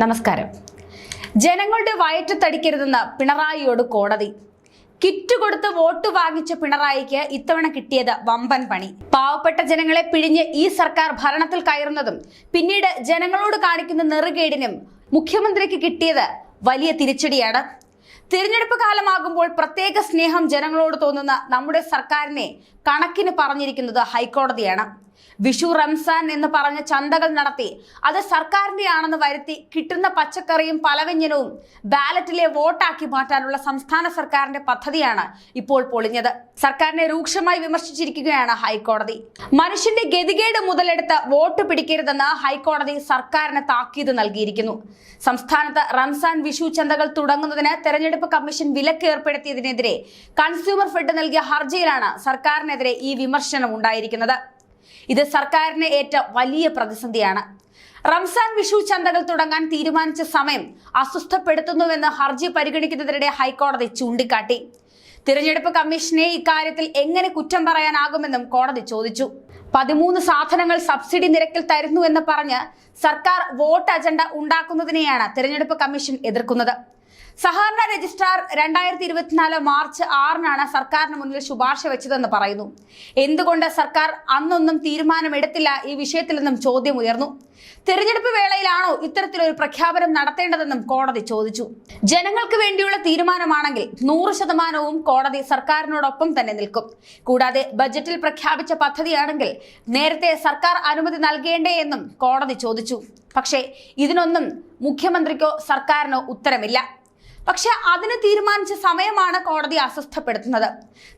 നമസ്കാരം. ജനങ്ങളുടെ വയറ്റത്തടിക്കരുതെന്ന് പിണറായിയോട് കോടതി. കിറ്റ് കൊടുത്ത് വോട്ട് വാങ്ങിച്ച പിണറായിക്ക് ഇത്തവണ കിട്ടിയത് വമ്പൻ പണി. പാവപ്പെട്ട ജനങ്ങളെ പിഴിഞ്ഞ് ഈ സർക്കാർ ഭരണത്തിൽ കയറുന്നതും പിന്നീട് ജനങ്ങളോട് കാണിക്കുന്ന നെറുകേടിനും മുഖ്യമന്ത്രിക്ക് കിട്ടിയത് വലിയ തിരിച്ചടിയാണ്. തിരഞ്ഞെടുപ്പ് കാലമാകുമ്പോൾ പ്രത്യേക സ്നേഹം ജനങ്ങളോട് തോന്നുന്ന നമ്മുടെ സർക്കാരിനെ കണക്കിന് പറഞ്ഞിരിക്കുന്നത് ഹൈക്കോടതിയാണ്. വിഷു റംസാൻ എന്ന് പറഞ്ഞ ചന്തകൾ നടത്തി. അത് സർക്കാരിന്റെയാണെന്ന് വരുത്തി കിട്ടുന്ന പച്ചക്കറിയും പലവ്യഞ്ജനവും ബാലറ്റിലെ വോട്ടാക്കി മാറ്റാനുള്ള സംസ്ഥാന സർക്കാരിന്റെ പദ്ധതിയാണ് ഇപ്പോൾ പൊളിഞ്ഞത്. സർക്കാരിനെ രൂക്ഷമായി വിമർശിച്ചിരിക്കുകയാണ് ഹൈക്കോടതി. മനുഷ്യന്റെ ഗതികേട് മുതലെടുത്ത് വോട്ട് പിടിക്കരുതെന്ന് ഹൈക്കോടതി സർക്കാരിന് താക്കീത് നൽകിയിരിക്കുന്നു. സംസ്ഥാനത്ത് റംസാൻ വിഷു ചന്തകൾ തുടങ്ങുന്നതിന് തെരഞ്ഞെടുപ്പ് കമ്മീഷൻ വിലക്ക് ഏർപ്പെടുത്തിയതിനെതിരെ കൺസ്യൂമർ ഫെഡ് നൽകിയ ഹർജിയിലാണ് സർക്കാരിനെതിരെ ഈ വിമർശനം ഉണ്ടായിരിക്കുന്നത്. ഇത് സർക്കാരിനെ ഏറ്റ വലിയ പ്രതിസന്ധിയാണ്. റംസാൻ വിഷു ചന്തകൾ തുടങ്ങാൻ തീരുമാനിച്ച സമയം അസ്വസ്ഥപ്പെടുത്തുന്നുവെന്ന് ഹർജി പരിഗണിക്കുന്നതിനിടെ ഹൈക്കോടതി ചൂണ്ടിക്കാട്ടി. തിരഞ്ഞെടുപ്പ് കമ്മീഷനെ ഇക്കാര്യത്തിൽ എങ്ങനെ കുറ്റം പറയാനാകുമെന്നും കോടതി ചോദിച്ചു. പതിമൂന്ന് സാധനങ്ങൾ സബ്സിഡി നിരക്കിൽ തരുന്നുവെന്ന് പറഞ്ഞ് സർക്കാർ വോട്ട് അജണ്ട ഉണ്ടാക്കുന്നതിനെയാണ് തിരഞ്ഞെടുപ്പ് കമ്മീഷൻ എതിർക്കുന്നത്. സഹകരണ രജിസ്ട്രാർ രണ്ടായിരത്തി ഇരുപത്തിനാല് മാർച്ച് ആറിനാണ് സർക്കാരിന് മുന്നിൽ ശുപാർശ വെച്ചതെന്ന് പറയുന്നു. എന്തുകൊണ്ട് സർക്കാർ അന്നൊന്നും തീരുമാനമെടുത്തില്ല? ഈ വിഷയത്തിലെന്നും ചോദ്യം ഉയർന്നു. തിരഞ്ഞെടുപ്പ് വേളയിലാണോ ഇത്തരത്തിലൊരു പ്രഖ്യാപനം നടത്തേണ്ടതെന്നും കോടതി ചോദിച്ചു. ജനങ്ങൾക്ക് വേണ്ടിയുള്ള തീരുമാനമാണെങ്കിൽ നൂറ് ശതമാനവും കോടതി സർക്കാരിനോടൊപ്പം തന്നെ നിൽക്കും. കൂടാതെ ബജറ്റിൽ പ്രഖ്യാപിച്ച പദ്ധതിയാണെങ്കിൽ നേരത്തെ സർക്കാർ അനുമതി നൽകേണ്ടേ എന്നും കോടതി ചോദിച്ചു. പക്ഷേ ഇതിനൊന്നും മുഖ്യമന്ത്രിക്കോ സർക്കാരിനോ ഉത്തരമില്ല. പക്ഷെ അതിന് തീരുമാനിച്ച സമയമാണ് കോടതി അസ്വസ്ഥപ്പെടുത്തുന്നത്.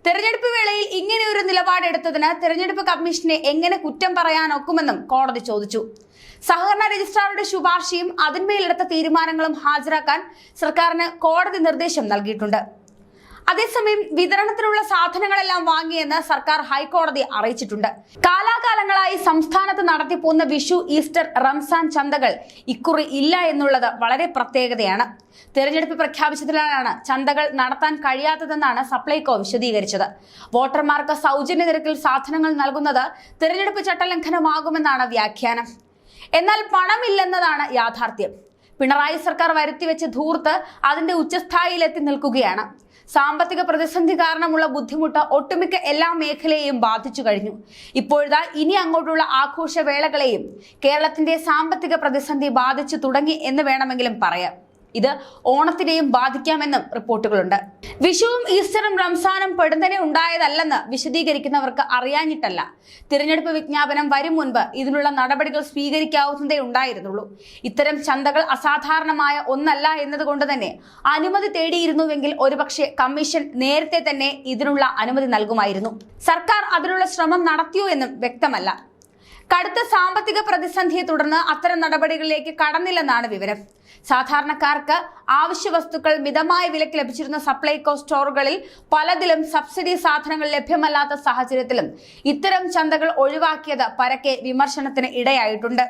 തെരഞ്ഞെടുപ്പ് വേളയിൽ ഇങ്ങനെ ഒരു നിലപാടെടുത്തതിന് തെരഞ്ഞെടുപ്പ് കമ്മീഷനെ എങ്ങനെ കുറ്റം പറയാനൊക്കുമെന്നും കോടതി ചോദിച്ചു. സഹകരണ രജിസ്ട്രാറുടെ ശുപാർശയും അതിന്മേലെടുത്ത തീരുമാനങ്ങളും ഹാജരാക്കാൻ സർക്കാരിന് കോടതി നിർദ്ദേശം നൽകിയിട്ടുണ്ട്. അതേസമയം വിതരണത്തിനുള്ള സാധനങ്ങളെല്ലാം വാങ്ങിയെന്ന് സർക്കാർ ഹൈക്കോടതി അറിയിച്ചിട്ടുണ്ട്. കാലാകാലങ്ങളായി സംസ്ഥാനത്ത് നടത്തിപ്പോകുന്ന വിഷു ഈസ്റ്റർ റംസാൻ ചന്തകൾ ഇക്കുറി ഇല്ല എന്നുള്ളത് വളരെ പ്രത്യേകതയാണ്. തെരഞ്ഞെടുപ്പ് പ്രഖ്യാപിച്ചതിനാലാണ് ചന്തകൾ നടത്താൻ കഴിയാത്തതെന്നാണ് സപ്ലൈകോ വിശദീകരിച്ചത്. വോട്ടർമാർക്ക് സൗജന്യ നിരക്കിൽ സാധനങ്ങൾ നൽകുന്നത് തെരഞ്ഞെടുപ്പ് ചട്ടലംഘനമാകുമെന്നാണ് വ്യാഖ്യാനം. എന്നാൽ പണമില്ലെന്നതാണ് യാഥാർത്ഥ്യം. പിണറായി സർക്കാർ വരുത്തിവെച്ച് ധൂർത്ത് അതിന്റെ ഉച്ചസ്ഥായിയിലെത്തി നിൽക്കുകയാണ്. സാമ്പത്തിക പ്രതിസന്ധി കാരണമുള്ള ബുദ്ധിമുട്ട് ഒട്ടുമിക്ക എല്ലാ മേഖലയെയും ബാധിച്ചു കഴിഞ്ഞു. ഇപ്പോഴത്തെ ഇനി അങ്ങോട്ടുള്ള ആഘോഷവേളകളെയും കേരളത്തിന്റെ സാമ്പത്തിക പ്രതിസന്ധി ബാധിച്ചു തുടങ്ങി എന്ന് വേണമെങ്കിലും പറയാം. ഇത് ഓണത്തിനെയും ബാധിക്കാമെന്നും റിപ്പോർട്ടുകളുണ്ട്. വിഷുവും ഈസ്റ്ററും റംസാനും പെടുന്നനെ ഉണ്ടായതല്ലെന്ന് വിശദീകരിക്കുന്നവർക്ക് അറിയാഞ്ഞിട്ടല്ല. തിരഞ്ഞെടുപ്പ് വിജ്ഞാപനം വരും മുൻപ് ഇതിനുള്ള നടപടികൾ സ്വീകരിക്കാവുന്നതേ ഉണ്ടായിരുന്നുള്ളൂ. ഇത്തരം ചന്തകൾ അസാധാരണമായ ഒന്നല്ല എന്നതുകൊണ്ട് തന്നെ അനുമതി തേടിയിരുന്നുവെങ്കിൽ ഒരുപക്ഷെ കമ്മീഷൻ നേരത്തെ തന്നെ ഇതിനുള്ള അനുമതി നൽകുമായിരുന്നു. സർക്കാർ അതിനുള്ള ശ്രമം നടത്തിയോ എന്നും വ്യക്തമല്ല. കടുത്ത സാമ്പത്തിക പ്രതിസന്ധിയെ തുടർന്ന് അത്തരം നടപടികളിലേക്ക് കടന്നില്ലെന്നാണ് വിവരം. സാധാരണക്കാർക്ക് ആവശ്യ വസ്തുക്കൾ മിതമായ വിലക്ക് ലഭിച്ചിരുന്ന സപ്ലൈകോ സ്റ്റോറുകളിൽ പലതിലും സബ്സിഡി സാധനങ്ങൾ ലഭ്യമല്ലാത്ത സാഹചര്യത്തിലും ഇത്തരം ചന്തകൾ ഒഴിവാക്കിയത് പരക്കെ വിമർശനത്തിന് ഇടയായിട്ടുണ്ട്.